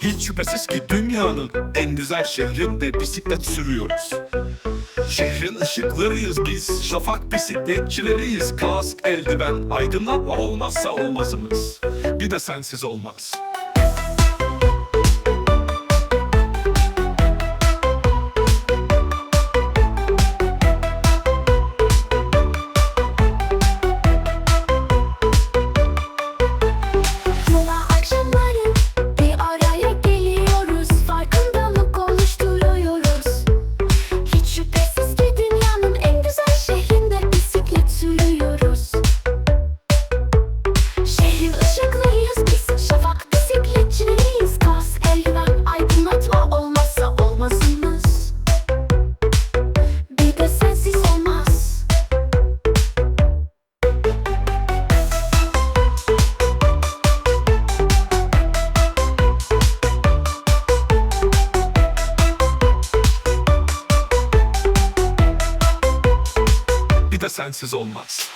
Hiç şüphesiz ki dünyanın en güzel şehrinde bisiklet sürüyoruz. Şehrin ışıklarıyız biz, şafak bisikletçileriyiz. Kask, eldiven, aydınlatma olmazsa olmazımız. Bir de sensiz olmaz. Sensiz olmaz.